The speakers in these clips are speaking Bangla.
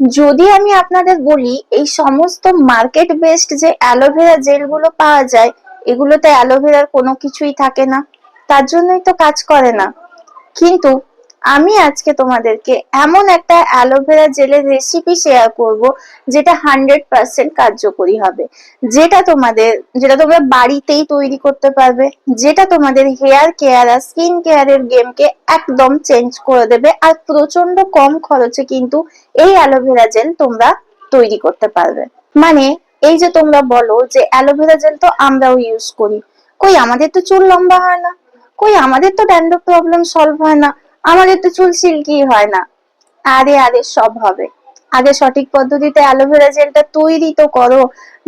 যদি আমি আপনাদের বলি, এই সমস্ত মার্কেট বেসড যে অ্যালোভেরা জেলগুলো পাওয়া যায়, এগুলোতে অ্যালোভেরার কোনো কিছুই থাকে না। তার জন্যই তো কাজ করে না। কিন্তু আমি আজকে তোমাদেরকে এমন একটা অ্যালোভেরা জেলের রেসিপি শেয়ার করব, যেটা হান্ড্রেড পার্সেন্ট কার্যকরী হবে। যেটা তোমাদের, যেটা তোমরা বাড়িতেই তৈরি করতে পারবে, যেটা তোমাদের হেয়ার কেয়ার আর স্কিন কেয়ারের গেমকে একদম চেঞ্জ করে দেবে, আর প্রচণ্ড কম খরচে কিন্তু এই অ্যালোভেরা জেল তোমরা তৈরি করতে পারবে। মানে এই যে তোমরা বলো যে অ্যালোভেরা জেল তো আমরাও ইউজ করি। কই, আমাদের তো চুল লম্বা হয় না। কই, আমাদের তো ড্যান্ড্রফ প্রবলেম সলভ হয় না। আমাদের তো চুল সিল্কি হয় না। আরে আরে, সব হবে। আগে সঠিক পদ্ধতিতে অ্যালোভেরা জেলটা তৈরি তো করো।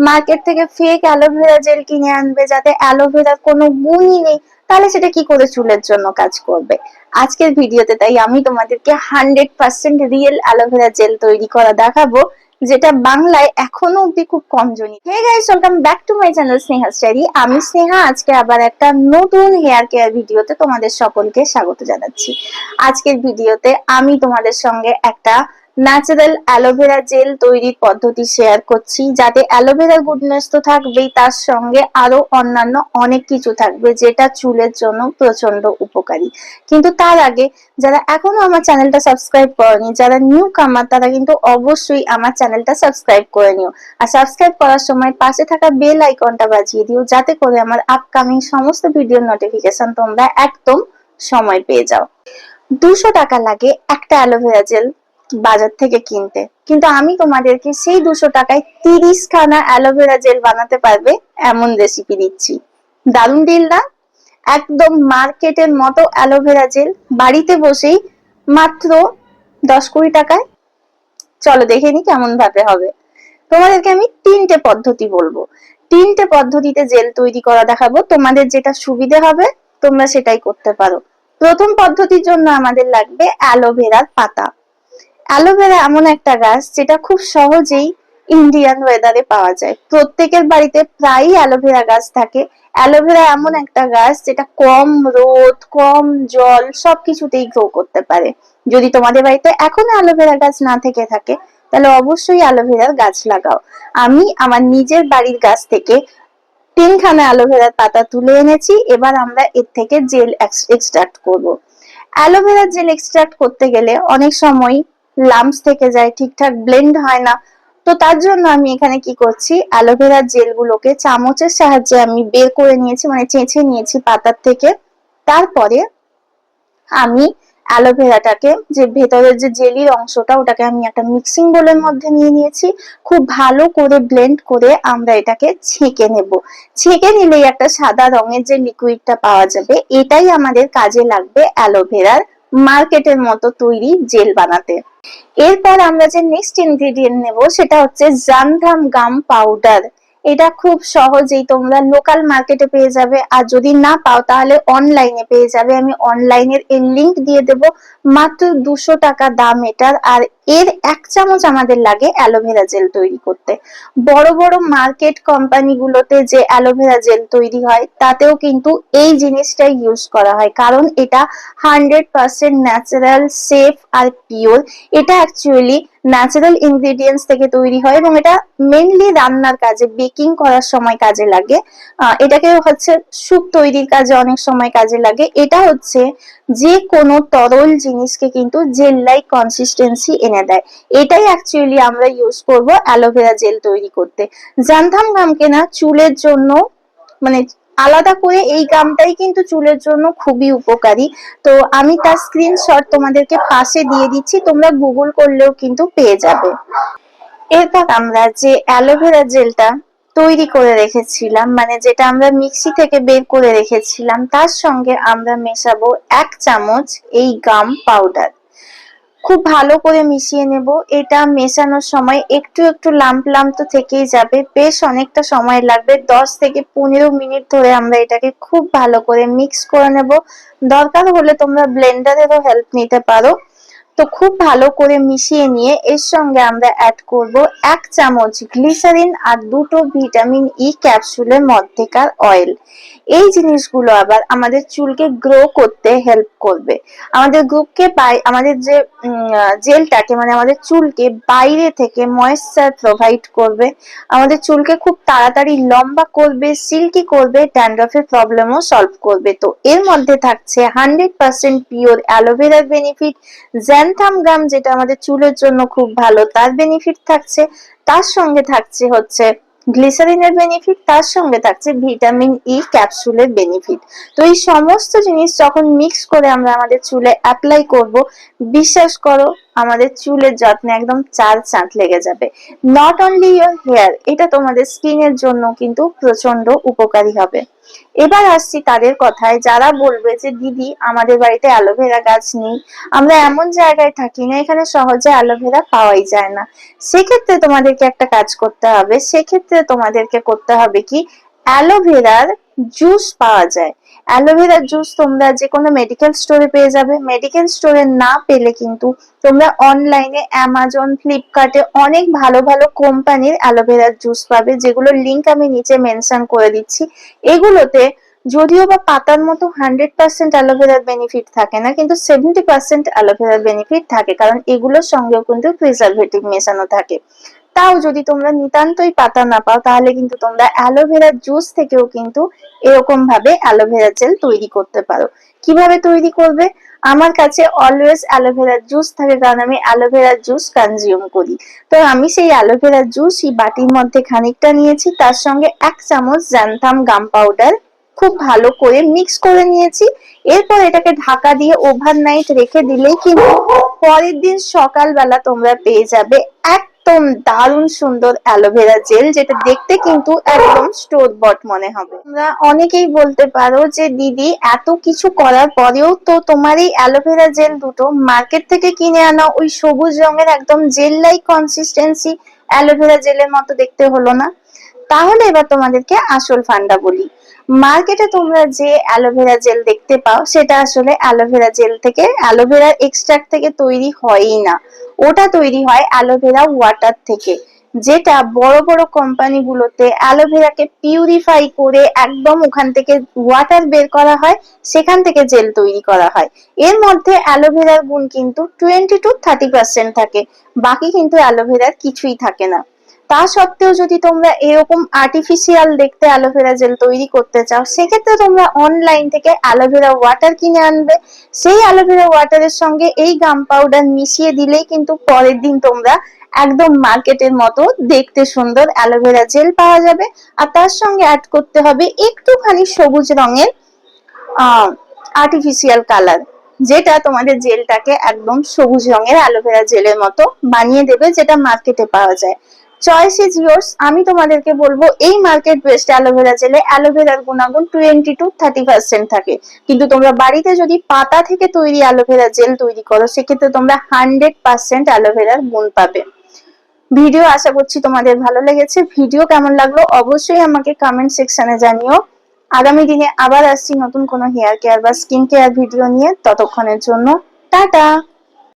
মার্কেট থেকে ফেক অ্যালোভেরা জেল কিনে আনবে যাতে অ্যালোভেরার কোনো গুণই নেই। তাহলে সেটা কি করে চুলের জন্য কাজ করবে? আজকের ভিডিওতে তাই আমি তোমাদেরকে hundred percent real aloe vera gel করা দেখাবো। যেটা বাংলায় এখনও অব্দি খুব কম Johnny. Hey guys welcome back to my channel Sneha study আমি স্নেহা, আজকে আবার একটা নতুন হেয়ার কেয়ার ভিডিওতে তোমাদের সকলকে স্বাগত জানাচ্ছি। আজকের ভিডিওতে আমি তোমাদের সঙ্গে একটা ন্যাচারাল অ্যালোভেরা জেল তৈরির পদ্ধতি শেয়ার করছি, যাতে অ্যালোভেরা গুডনেস তো থাকবেই, তার সঙ্গে আরও অন্যান্য অনেক কিছু থাকবে, যেটা চুলের জন্য প্রচণ্ড উপকারী। কিন্তু তার আগে, যারা এখনও আমার চ্যানেলটা সাবস্ক্রাইব করেনি, যারা নিউ কামার তারা কিন্তু অবশ্যই আমার চ্যানেলটা সাবস্ক্রাইব করে নিও। আর সাবস্ক্রাইব করার সময় পাশে থাকা বেল আইকনটা বাজিয়ে দিও, যাতে করে আমার আপকামিং সমস্ত ভিডিওর নোটিফিকেশন তোমরা একদম সময় পেয়ে যাও। দুশো টাকা লাগে একটা অ্যালোভেরা জেল বাজার থেকে কিনতে। কিন্তু আমি তোমাদেরকে সেই দুশো টাকায় তিরিশ খানা অ্যালোভেরা জেল বানাতে পারবে এমন রেসিপি দিচ্ছি। দারুণ ডিল না? একদম মার্কেটের মতো অ্যালোভেরা জেল বাড়িতে বসেই মাত্র দশ কুড়ি টাকায়। চলো দেখে নি কেমন ভাবে হবে। তোমাদেরকে আমি তিনটে পদ্ধতি বলব। তিনটে পদ্ধতিতে জেল তৈরি করা দেখাবো। তোমাদের যেটা সুবিধে হবে, তোমরা সেটাই করতে পারো। প্রথম পদ্ধতির জন্য আমাদের লাগবে অ্যালোভেরার পাতা। অ্যালোভেরা এমন একটা গাছ যেটা খুব সহজেই ইন্ডিয়ান ওয়েদারে পাওয়া যায়। প্রত্যেকের বাড়িতে প্রায়ই অ্যালোভেরা গাছ থাকে। অ্যালোভেরা এমন একটা গাছ যেটা কম রোদ, কম জল সবকিছুতেই গ্রো করতে পারে। যদি তোমাদের বাড়িতে এখনও অ্যালোভেরা গাছ না থেকে থাকে, তাহলে অবশ্যই অ্যালোভেরার গাছ লাগাও। আমি আমার নিজের বাড়ির গাছ থেকে তিনখানা অ্যালোভেরার পাতা তুলে এনেছি, এবার আমরা এর থেকে জেল এক্সট্রাক্ট করব। অ্যালোভেরার জেল এক্সট্রাক্ট করতে গেলে অনেক সময় লাম্পস থেকে যায়, ঠিকঠাক ব্লেন্ড হয় না। তো তার জন্য আমি এখানে কি করছি? অ্যালোভেরার জেলগুলোকে চামচের সাহায্যে আমি বের করে নিয়েছি মানে চেঁচে নিয়েছি পাতার থেকে। তারপরে আমি অ্যালোভেরাটাকে যে ভেতরের যে জেলির অংশটা, ওটাকে আমি একটা মিক্সিং বোলের মধ্যে নিয়ে নিয়েছি। খুব ভালো করে ব্লেন্ড করে আমরা এটাকে ছেঁকে নেব। ছেঁকে নিলেই একটা সাদা রঙের যে লিকুইডটা পাওয়া যাবে, এটাই আমাদের কাজে লাগবে অ্যালোভেরার মার্কেটের মতো তৈরি জেল বানাতে। এরপর আমরা যে নেক্সট ইনগ্রেডিয়েন্ট নেব সেটা হচ্ছে জানধাম গাম পাউডার এটা খুব সহজেই তোমরা লোকাল মার্কেটে পেয়ে যাবে। আর যদি না পাও, তাহলে অনলাইনে পেয়ে যাবে। আমি অনলাইনের এর লিংক দিয়ে দেব। মাত্র দুশো টাকা দাম এটার। আর এর এক চামচ আমাদের লাগে অ্যালোভেরা জেল তৈরি করতে। বড় বড় মার্কেট কোম্পানিগুলোতে যে অ্যালোভেরা জেল তৈরি হয়, তাতেও কিন্তু এই জিনিসটাই ইউজ করা হয়। কারণ এটা হান্ড্রেড পার্সেন্ট ন্যাচারাল সেফ আর পিওর এটা অ্যাকচুয়ালি ন্যাচারাল ইনগ্রেডিয়েন্টস থেকে তৈরি হয় এবং এটা মেনলি রান্নার কাজে বেকিং করার সময় কাজে লাগে। এটাকে হচ্ছে স্যুপ তৈরির কাজে অনেক সময় কাজে লাগে। এটা হচ্ছে যে কোনো তরল জিনিসকে কিন্তু জেল লাইক কনসিস্টেন্সি এনে দেয়। এটাই অ্যাকচুয়ালি আমরা ইউজ করব অ্যালোভেরা জেল তৈরি করতে। জানতাম গামকে না, চুলের জন্য মানে আলাদা করে এই গামটাই কিন্তু চুলের জন্য খুবই উপকারী। তো আমি তার স্ক্রিনশট তোমাদেরকে পাশে দিয়ে দিচ্ছি, তোমরা গুগল করলেও কিন্তু পেয়ে যাবে। এরপর আমরা যে অ্যালোভেরা জেলটা তৈরি করে রেখেছিলাম মানে যেটা আমরা মিক্সি থেকে বের করে রেখেছিলাম, তার সঙ্গে আমরা মেশাবো এক চামচ এই গাম পাউডার খুব ভালো করে মিশিয়ে নেব। এটা মেশানোর সময় একটু একটু লাম্প লাম্প তো থেকেই যাবে। বেশ অনেকটা সময় লাগবে। দশ থেকে পনেরো মিনিট ধরে আমরা এটাকে খুব ভালো করে মিক্স করে নেব। দরকার হলে তোমরা ব্লেন্ডারেরও হেল্প নিতে পারো। তো খুব ভালো করে মিশিয়ে নিয়ে এর সঙ্গে আমরা অ্যাড করব এক চামচ গ্লিসারিন আর দুটো ভিটামিন ই ক্যাপসুলের মধ্যেকার অয়েল এই জিনিসগুলো আবার আমাদের চুলকে গ্রো করতে হেল্প করবে। আমাদের গ্রুপকে বাই আমাদের যে জেলটাকে মানে আমাদের চুলকে বাইরে থেকে ময়েশ্চার প্রোভাইড করবে। আমাদের চুলকে খুব তাড়াতাড়ি লম্বা করবে সিল্কি করবে ড্যান্ড্রফের প্রবলেমও সলভ করবে। তো এর মধ্যে থাকছে হান্ড্রেড পার্সেন্ট পিওর অ্যালোভেরার বেনিফিট জ্যানথাম গাম যেটা আমাদের চুলের জন্য খুব ভালো, তার বেনিফিট থাকছে, তার সঙ্গে থাকছে হচ্ছে গ্লিসারিনের বেনিফিট তার সঙ্গে থাকছে ভিটামিন ই ক্যাপসুলের বেনিফিট তো এই সমস্ত জিনিস যখন মিক্স করে আমরা আমাদের চুলে অ্যাপ্লাই করব, বিশ্বাস করো আমাদের চুলের যত্নে একদম চার চাঁদ লেগে যাবে। নট অনলি ইয়োর হেয়ার এটা তোমাদের স্কিনের জন্য কিন্তু প্রচণ্ড উপকারী হবে। এবার আসছি তাদের কথায়, যারা বলবে যে, দিদি, আমাদের বাড়িতে অ্যালোভেরা গাছ নেই, আমরা এমন জায়গায় থাকি না, এখানে সহজে অ্যালোভেরা পাওয়াই যায় না। সেক্ষেত্রে তোমাদেরকে একটা কাজ করতে হবে, সেক্ষেত্রে তোমাদেরকে করতে হবে কি অ্যালোভেরার জুস পাওয়া যায়। অ্যালোভেরার জুস তোমরা যে কোনো মেডিকেল স্টোরে পেয়ে যাবে। মেডিকেল স্টোরে না পেলে কিন্তু তোমরা অনলাইনে অ্যামাজন ফ্লিপকার্টে অনেক ভালো ভালো কোম্পানির অ্যালোভেরার জুস পাবে, যেগুলোর লিঙ্ক আমি নিচে মেনশন করে দিচ্ছি। এগুলোতে যদিও বা পাতার মতো হান্ড্রেড পার্সেন্ট অ্যালোভেরার বেনিফিট থাকে না, কিন্তু সেভেন্টি পার্সেন্ট অ্যালোভেরার বেনিফিট থাকে, কারণ এগুলোর সঙ্গেও কিন্তু প্রিজারভেটিভ মেশানো থাকে। তাও যদি তোমরা নিতান্তই পাতা না পাও, তাহলে কিন্তু তোমরা অ্যালোভেরার জুস থেকেও কিন্তু এরকম ভাবে অ্যালোভেরা জেল তৈরি করতে পারো। কীভাবে তৈরি করবে? আমার কাছে অলওয়েজ অ্যালোভেরার জুস থাকে কারণ আমি অ্যালোভেরার জুস কনজিউম করি। তো আমি সেই অ্যালোভেরার জুস এই বাটির মধ্যে খানিকটা নিয়েছি, তার সঙ্গে এক চামচ জ্যান্থাম গাম পাউডার খুব ভালো করে মিক্স করে নিয়েছি। এরপর এটাকে ঢাকা দিয়ে ওভারনাইট রেখে দিলেই কিন্তু পরের দিন সকালবেলা তোমরা পেয়ে যাবে একদম দারুণ সুন্দর অ্যালোভেরা জেল, যেটা দেখতে কিন্তু একদম স্টোর বট মনে হবে। তোমরা অনেকেই বলতে পারো যে, দিদি, এত কিছু করার পরেও তো তোমার এই অ্যালোভেরা জেল দুটো মার্কেট থেকে কিনে আনা ওই সবুজ রঙের একদম জেল লাইক কনসিস্টেন্সি অ্যালোভেরা জেলের মতো দেখতে হলো না? তাহলে এবার তোমাদেরকে আসল ফান্ডা বলি। মার্কেটে তোমরা যে অ্যালোভেরা জেল দেখতে পাও, সেটা আসলে অ্যালোভেরা জেল থেকে, অ্যালোভেরা এক্সট্রাক্ট থেকে তৈরি হয়ই না। ওটা তৈরি হয় অ্যালোভেরা ওয়াটার থেকে, যেটা বড় বড় কোম্পানিগুলোতে অ্যালোভেরাকে পিউরিফাই করে একদম ওখান থেকে ওয়াটার বের করা হয়, সেখান থেকে জেল তৈরি করা হয়। এর মধ্যে অ্যালোভেরার গুণ কিন্তু টোয়েন্টি টু থার্টি পার্সেন্ট থাকে, বাকি কিন্তু অ্যালোভেরার কিছুই থাকে না। তা সত্ত্বেও যদি তোমরা এরকম আর্টিফিশিয়াল দেখতে অ্যালোভেরা জেল তৈরি করতে চাও, সেক্ষেত্রে তোমরা অনলাইন থেকে অ্যালোভেরা ওয়াটার কিনে আনবে। সেই অ্যালোভেরা ওয়াটারের সঙ্গে এই গাম পাউডার মিশিয়ে দিলেই কিন্তু পরের দিন তোমরা একদম মার্কেটের মতো দেখতে সুন্দর অ্যালোভেরা জেল পাওয়া যাবে। আর তার সঙ্গে অ্যাড করতে হবে একটুখানি সবুজ রঙের আর্টিফিশিয়াল কালার যেটা তোমাদের জেলটাকে একদম সবুজ রঙের অ্যালোভেরা জেলের মতো বানিয়ে দেবে, যেটা মার্কেটে পাওয়া যায়। চয়েস ইজ ইয়োর্স আমি তোমাদেরকে বলব, এই মার্কেট বেস্ট অ্যালোভেরা জেলে অ্যালোভেরার গুণাগুণ টোয়েন্টি টু থার্টি পার্সেন্ট থাকে। কিন্তু তোমরা বাড়িতে যদি পাতা থেকে তৈরি অ্যালোভেরা জেল তৈরি করো, সেক্ষেত্রে তোমরা হান্ড্রেড পার্সেন্ট অ্যালোভেরার গুণ পাবে। ভিডিও আশা করছি তোমাদের ভালো লেগেছে। ভিডিও কেমন লাগল অবশ্যই আমাকে কমেন্ট সেকশনে জানিও। আগামী দিনে আবার আসছি নতুন কোনো হেয়ার কেয়ার বা স্কিন কেয়ার ভিডিও নিয়ে। ততক্ষণের জন্য টাটা!